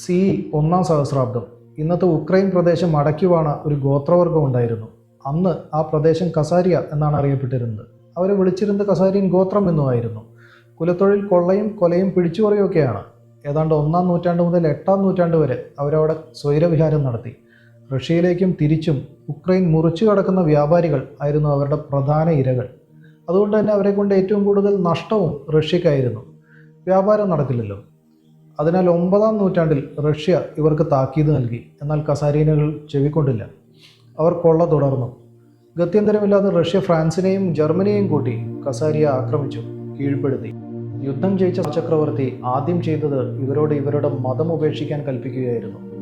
C ഒന്നാം സഹസ്രാബ്ദം. ഇന്നത്തെ Ukraine പ്രദേശം അടയ്ക്കുവാണ ഒരു ഗോത്രവർഗം ഉണ്ടായിരുന്നു. അന്ന് ആ പ്രദേശം കസാരിയ എന്നാണ് അറിയപ്പെട്ടിരുന്നത്. അവരെ വിളിച്ചിരുന്നത് കസാരിയൻ ഗോത്രം എന്നുമായിരുന്നു കുലത്തൊഴിൽ കൊള്ളയും കൊലയും പിടിച്ചുപറിയൊക്കെയാണ് ഏതാണ്ട് ഒന്നാം നൂറ്റാണ്ട് മുതൽ എട്ടാം നൂറ്റാണ്ട് വരെ അവരവിടെ സ്വൈരവിഹാരം നടത്തി. റഷ്യയിലേക്കും തിരിച്ചും ഉക്രൈൻ മുറിച്ചു കടക്കുന്ന വ്യാപാരികൾ ആയിരുന്നു അവരുടെ പ്രധാന ഇരകൾ. അതുകൊണ്ട് തന്നെ അവരെ കൊണ്ട് ഏറ്റവും കൂടുതൽ നഷ്ടവും റഷ്യക്കായിരുന്നു വ്യാപാരം നടക്കില്ലല്ലോ. അതിനാൽ ഒമ്പതാം നൂറ്റാണ്ടിൽ റഷ്യ ഇവർക്ക് താക്കീത് നൽകി. എന്നാൽ കസാരീനകൾ ചെവിക്കൊണ്ടില്ല. അവർ കൊള്ള തുടർന്നു. ഗത്യന്തരമില്ലാതെ റഷ്യ ഫ്രാൻസിനെയും ജർമ്മനിയെയും കൂട്ടി കസാരിയെ ആക്രമിച്ചു കീഴ്പ്പെടുത്തി. യുദ്ധം ജയിച്ച ചക്രവർത്തി ആദ്യം ചെയ്തത് ഇവരോട് ഇവരുടെ മതം ഉപേക്ഷിക്കാൻ കൽപ്പിക്കുകയായിരുന്നു.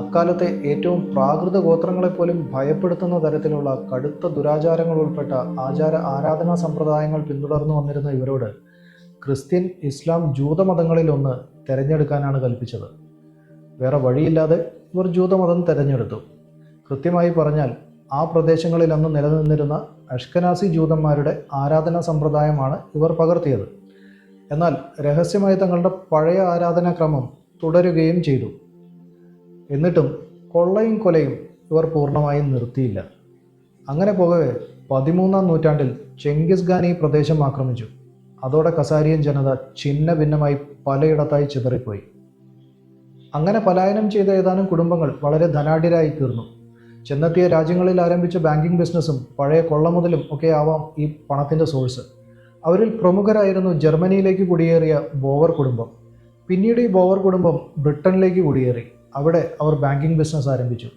അക്കാലത്തെ ഏറ്റവും പ്രാകൃത ഗോത്രങ്ങളെപ്പോലും ഭയപ്പെടുത്തുന്ന തരത്തിലുള്ള കടുത്ത ദുരാചാരങ്ങൾ ഉൾപ്പെട്ട ആചാര ആരാധനാ സമ്പ്രദായങ്ങൾ പിന്തുടർന്നു വന്നിരുന്ന ഇവരോട് ക്രിസ്ത്യൻ ഇസ്ലാം ജൂതമതങ്ങളിലൊന്ന് തിരഞ്ഞെടുക്കാനാണ് കൽപ്പിച്ചത്. വേറെ വഴിയില്ലാതെ ഇവർ ജൂതമതം തിരഞ്ഞെടുത്തു. കൃത്യമായി പറഞ്ഞാൽ ആ പ്രദേശങ്ങളിൽ അന്ന് നിലനിന്നിരുന്ന അഷ്കനാസി ജൂതന്മാരുടെ ആരാധനാ സമ്പ്രദായമാണ് ഇവർ പകർത്തിയത്. എന്നാൽ രഹസ്യമായി തങ്ങളുടെ പഴയ ആരാധനാക്രമം തുടരുകയും ചെയ്തു. എന്നിട്ടും കൊള്ളയും കൊലയും ഇവർ പൂർണമായും നിർത്തിയില്ല. അങ്ങനെ പോകവെ പതിമൂന്നാം നൂറ്റാണ്ടിൽ ചെങ്കിസ് ഖാൻ ഈ പ്രദേശം ആക്രമിച്ചു. അതോടെ കസാരിയൻ ജനത ഛിന്ന ഭിന്നമായി പലയിടത്തായി ചിതറിപ്പോയി. അങ്ങനെ പലായനം ചെയ്ത ഏതാനും കുടുംബങ്ങൾ വളരെ ധനാഢ്യരായി തീർന്നു ചെന്നെത്തിയ രാജ്യങ്ങളിൽ ആരംഭിച്ച ബാങ്കിംഗ് ബിസിനസ്സും പഴയ കൊള്ള മുതലും ഒക്കെ ആവാം ഈ പണത്തിന്റെ സോഴ്സ്. അവരിൽ പ്രമുഖരായിരുന്നു ജർമ്മനിയിലേക്ക് കുടിയേറിയ ബോവർ കുടുംബം. പിന്നീട് ഈ ബോവർ കുടുംബം ബ്രിട്ടനിലേക്ക് കുടിയേറി. അവിടെ അവർ ബാങ്കിംഗ് ബിസിനസ് ആരംഭിച്ചു.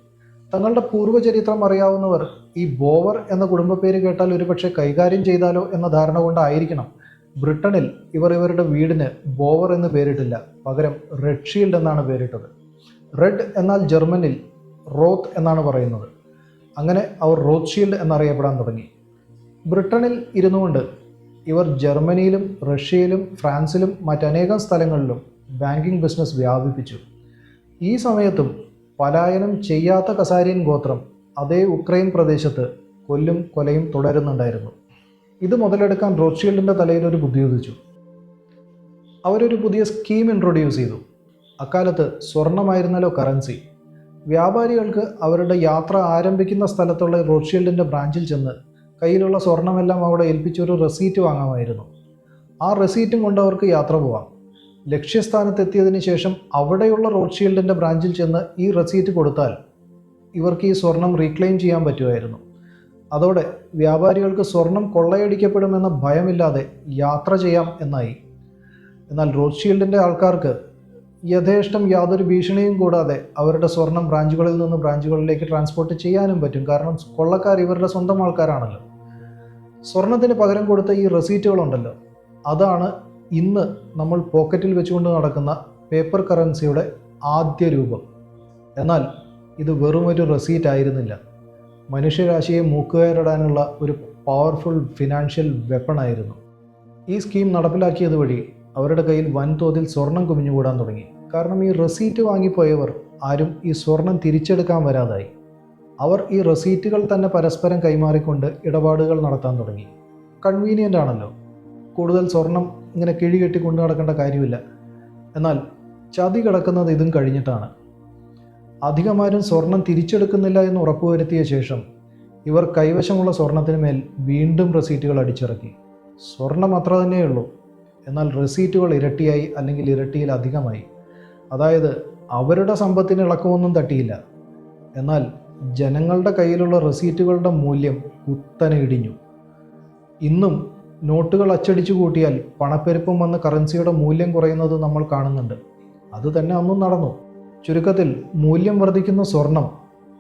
തങ്ങളുടെ പൂർവചരിത്രം അറിയാവുന്നവർ ഈ ബോവർ എന്ന കുടുംബ പേര് കേട്ടാൽ ഒരുപക്ഷെ കൈകാര്യം ചെയ്താലോ എന്ന ധാരണ കൊണ്ടായിരിക്കണം ബ്രിട്ടനിൽ ഇവർ ഇവരുടെ വീടിന് ബോവർ എന്ന് പേരിട്ടില്ല. പകരം റെഡ് ഷീൽഡ് എന്നാണ് പേരിട്ടത്. റെഡ് എന്നാൽ ജർമ്മനിൽ റോത്ത് എന്നാണ് പറയുന്നത്. അങ്ങനെ അവർ റോത്ത് ഷീൽഡ് എന്നറിയപ്പെടാൻ തുടങ്ങി. ബ്രിട്ടനിൽ ഇരുന്നുകൊണ്ട് ഇവർ ജർമ്മനിയിലും റഷ്യയിലും ഫ്രാൻസിലും മറ്റനേകം സ്ഥലങ്ങളിലും ബാങ്കിങ് ബിസിനസ് വ്യാപിപ്പിച്ചു. ഈ സമയത്തും പലായനം ചെയ്യാത്ത കസാരിയൻ ഗോത്രം അതേ ഉക്രൈൻ പ്രദേശത്ത് കൊല്ലും കൊലയും തുടരുന്നുണ്ടായിരുന്നു. ഇത് മുതലെടുക്കാൻ റോഡ്ഷീൽഡിന്റെ തലയിൽ ഒരു ബുദ്ധി ഉദിച്ചു. അവരൊരു പുതിയ സ്കീം ഇൻട്രൊഡ്യൂസ് ചെയ്തു. അക്കാലത്ത് സ്വർണമായിരുന്നല്ലോ കറൻസി. വ്യാപാരികൾക്ക് അവരുടെ യാത്ര ആരംഭിക്കുന്ന സ്ഥലത്തുള്ള റോഡ്ഷീൽഡിന്റെ ബ്രാഞ്ചിൽ ചെന്ന് കയ്യിലുള്ള സ്വർണമെല്ലാം അവിടെ ഏൽപ്പിച്ചൊരു റെസീറ്റ് വാങ്ങാമായിരുന്നു. ആ റെസീറ്റും കൊണ്ട് അവർക്ക് യാത്ര പോവാം. ലക്ഷ്യസ്ഥാനത്തെത്തിയതിന് ശേഷം അവിടെയുള്ള റോഡ്ഷീൽഡിന്റെ ബ്രാഞ്ചിൽ ചെന്ന് ഈ റെസീറ്റ് കൊടുത്താൽ ഇവർക്ക് ഈ സ്വർണം റീക്ലെയിം ചെയ്യാൻ പറ്റുമായിരുന്നു. അതോടെ വ്യാപാരികൾക്ക് സ്വർണം കൊള്ളയടിക്കപ്പെടുമെന്ന ഭയമില്ലാതെ യാത്ര ചെയ്യാം എന്നായി. എന്നാൽ റോഡ്ഷീൽഡിന്റെ ആൾക്കാർക്ക് യഥേഷ്ടം യാതൊരു ഭീഷണിയും കൂടാതെ അവരുടെ സ്വർണം ബ്രാഞ്ചുകളിൽ നിന്ന് ബ്രാഞ്ചുകളിലേക്ക് ട്രാൻസ്പോർട്ട് ചെയ്യാനും പറ്റും. കാരണം കൊള്ളക്കാർ ഇവരുടെ സ്വന്തം ആൾക്കാരാണല്ലോ. സ്വർണത്തിന് പകരം കൊടുത്ത ഈ റെസീറ്റുകളുണ്ടല്ലോ. അതാണ് ഇന്ന് നമ്മൾ പോക്കറ്റിൽ വെച്ചുകൊണ്ട് നടക്കുന്ന പേപ്പർ കറൻസിയുടെ ആദ്യ രൂപം. എന്നാൽ ഇത് വെറുമൊരു റെസീറ്റ് ആയിരുന്നില്ല മനുഷ്യരാശിയെ മൂക്കുകയറിടാനുള്ള ഒരു പവർഫുൾ ഫിനാൻഷ്യൽ വെപ്പണായിരുന്നു ഈ സ്കീം നടപ്പിലാക്കിയത് വഴി അവരുടെ കയ്യിൽ വൻതോതിൽ സ്വർണം കുമിഞ്ഞുകൂടാൻ തുടങ്ങി. കാരണം ഈ റെസീറ്റ് വാങ്ങിപ്പോയവർ ആരും ഈ സ്വർണം തിരിച്ചെടുക്കാൻ വരാതായി. അവർ ഈ റെസീറ്റുകൾ തന്നെ പരസ്പരം കൈമാറിക്കൊണ്ട് ഇടപാടുകൾ നടത്താൻ തുടങ്ങി. കൺവീനിയന്റ് ആണല്ലോ. കൂടുതൽ സ്വർണം ഇങ്ങനെ കിഴികെട്ടി കൊണ്ടു നടക്കേണ്ട കാര്യമില്ല. എന്നാൽ ചതി കിടക്കുന്നത് ഇതും കഴിഞ്ഞിട്ടാണ്. അധികമാരും സ്വർണം തിരിച്ചെടുക്കുന്നില്ല എന്ന് ഉറപ്പുവരുത്തിയ ശേഷം ഇവർ കൈവശമുള്ള സ്വർണത്തിന് മേൽ വീണ്ടും റെസീറ്റുകൾ അടിച്ചിറക്കി. സ്വർണം അത്ര തന്നെയുള്ളൂ. എന്നാൽ റെസീറ്റുകൾ ഇരട്ടിയായി അല്ലെങ്കിൽ ഇരട്ടിയിൽ അധികമായി. അതായത് അവരുടെ സമ്പത്തിന് ഇളക്കമൊന്നും തട്ടിയില്ല. എന്നാൽ ജനങ്ങളുടെ കയ്യിലുള്ള റെസീറ്റുകളുടെ മൂല്യം കുത്തനെ ഇടിഞ്ഞു. ഇന്നും നോട്ടുകൾ അച്ചടിച്ചു കൂട്ടിയാൽ പണപ്പെരുപ്പം വന്ന് കറൻസിയുടെ മൂല്യം കുറയുന്നത് നമ്മൾ കാണുന്നുണ്ട്. അത് തന്നെ അന്നും നടന്നു. ചുരുക്കത്തിൽ മൂല്യം വർദ്ധിക്കുന്ന സ്വർണം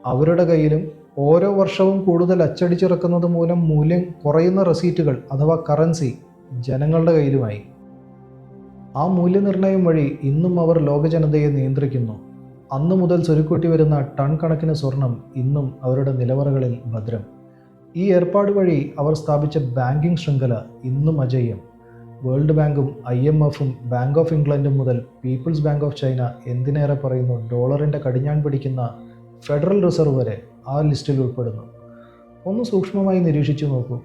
അവരുടെ കയ്യിലും ഓരോ വർഷവും കൂടുതൽ അച്ചടിച്ചിറക്കുന്നത് മൂലം മൂല്യം കുറയുന്ന റെസീറ്റുകൾ അഥവാ കറൻസി ജനങ്ങളുടെ കയ്യിലുമായി. ആ മൂല്യനിർണയം വഴി ഇന്നും അവർ ലോകജനതയെ നിയന്ത്രിക്കുന്നു. അന്നു മുതൽ സ്വരുക്കൂട്ടി വരുന്ന ടൺ കണക്കിന് സ്വർണം ഇന്നും അവരുടെ നിലവറകളിൽ ഭദ്രം. ഈ ഏർപ്പാട് വഴി അവർ സ്ഥാപിച്ച ബാങ്കിംഗ് ശൃംഖല ഇന്നും അജയ്യം. വേൾഡ് ബാങ്കും ഐ എം എഫും ബാങ്ക് ഓഫ് ഇംഗ്ലണ്ടും മുതൽ പീപ്പിൾസ് ബാങ്ക് ഓഫ് ചൈന എന്തിനേറെ പറയുന്നു ഡോളറിന്റെ കടിഞ്ഞാൺ പിടിക്കുന്ന ഫെഡറൽ റിസർവ് വരെ ആ ലിസ്റ്റിൽ ഉൾപ്പെടുന്നു. ഒന്ന് സൂക്ഷ്മമായി നിരീക്ഷിച്ചു നോക്കൂ.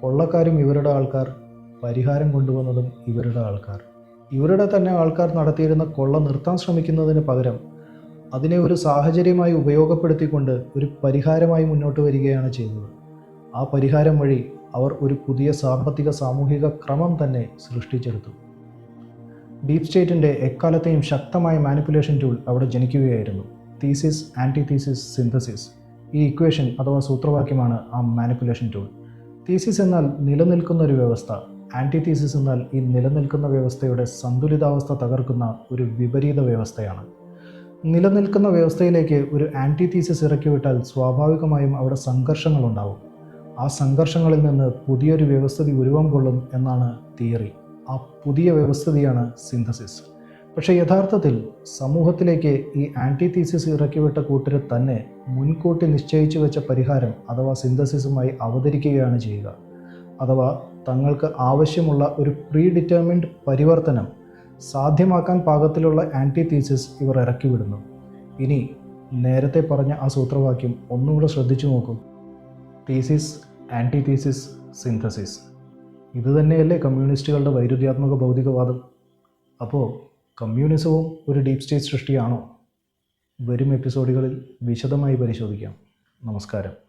കൊള്ളക്കാരും ഇവരുടെ ആൾക്കാർ പരിഹാരം കൊണ്ടുവന്നതും ഇവരുടെ ആൾക്കാർ. ഇവരുടെ തന്നെ ആൾക്കാർ നടത്തിയിരുന്ന കൊള്ള നിർത്താൻ ശ്രമിക്കുന്നതിന് പകരം അതിനെ ഒരു സാഹചര്യമായി ഉപയോഗപ്പെടുത്തിക്കൊണ്ട് ഒരു പരിഹാരമായി മുന്നോട്ട് വരികയാണ് ചെയ്യുന്നത് ആ പരിഹാരം വഴി അവർ ഒരു പുതിയ സാമ്പത്തിക സാമൂഹിക ക്രമം തന്നെ സൃഷ്ടിച്ചെടുത്തു. ഡീപ് സ്റ്റേറ്റിന്റെ എക്കാലത്തെയും ശക്തമായ മാനിപ്പുലേഷൻ ടൂൾ അവിടെ ജനിക്കുകയായിരുന്നു. Thesis antithesis synthesis. ഈ ഇക്വേഷൻ അഥവാ സൂത്രവാക്യമാണ് ആ മാനിപ്പുലേഷൻ ടൂൾ. തീസിസ് എന്നാൽ നിലനിൽക്കുന്ന ഒരു വ്യവസ്ഥ. ആന്റി തീസിസ് എന്നാൽ ഈ നിലനിൽക്കുന്ന വ്യവസ്ഥയുടെ സന്തുലിതാവസ്ഥ തകർക്കുന്ന ഒരു വിപരീത വ്യവസ്ഥയാണ്. നിലനിൽക്കുന്ന വ്യവസ്ഥയിലേക്ക് ഒരു ആന്റി തീസിസ് ഇറക്കിവിട്ടാൽ സ്വാഭാവികമായും അവിടെ സംഘർഷങ്ങളുണ്ടാവും. ആ സംഘർഷങ്ങളിൽ നിന്ന് പുതിയൊരു വ്യവസ്ഥിതി ഉരുവം കൊള്ളും എന്നാണ് തിയറി. ആ പുതിയ വ്യവസ്ഥിതിയാണ് സിന്തസിസ്. പക്ഷേ യഥാർത്ഥത്തിൽ സമൂഹത്തിലേക്ക് ഈ ആന്റി തീസിസ് ഇറക്കിവിട്ട കൂട്ടർ തന്നെ മുൻകൂട്ടി നിശ്ചയിച്ചു വെച്ച പരിഹാരം അഥവാ സിന്തസിസുമായി അവതരിക്കുകയാണ് ചെയ്യുക. അഥവാ തങ്ങൾക്ക് ആവശ്യമുള്ള ഒരു പ്രീ ഡിറ്റർമിൻഡ് പരിവർത്തനം സാധ്യമാക്കാൻ പാകത്തിലുള്ള ആന്റി തീസിസ് ഇവർ ഇറക്കിവിടുന്നു. ഇനി നേരത്തെ പറഞ്ഞ ആ സൂത്രവാക്യം ഒന്നുകൂടെ ശ്രദ്ധിച്ചു നോക്കൂ. തീസിസ് ആന്റി തീസിസ് സിന്തസിസ് ഇത് തന്നെയല്ലേ കമ്മ്യൂണിസ്റ്റുകളുടെ വൈരുദ്ധ്യാത്മക ഭൗതികവാദം? അപ്പോൾ കമ്മ്യൂണിസവും ഒരു ഡീപ് സ്റ്റേറ്റ് സൃഷ്ടിയാണോ? വരും എപ്പിസോഡുകളിൽ വിശദമായി പരിശോധിക്കാം. നമസ്കാരം.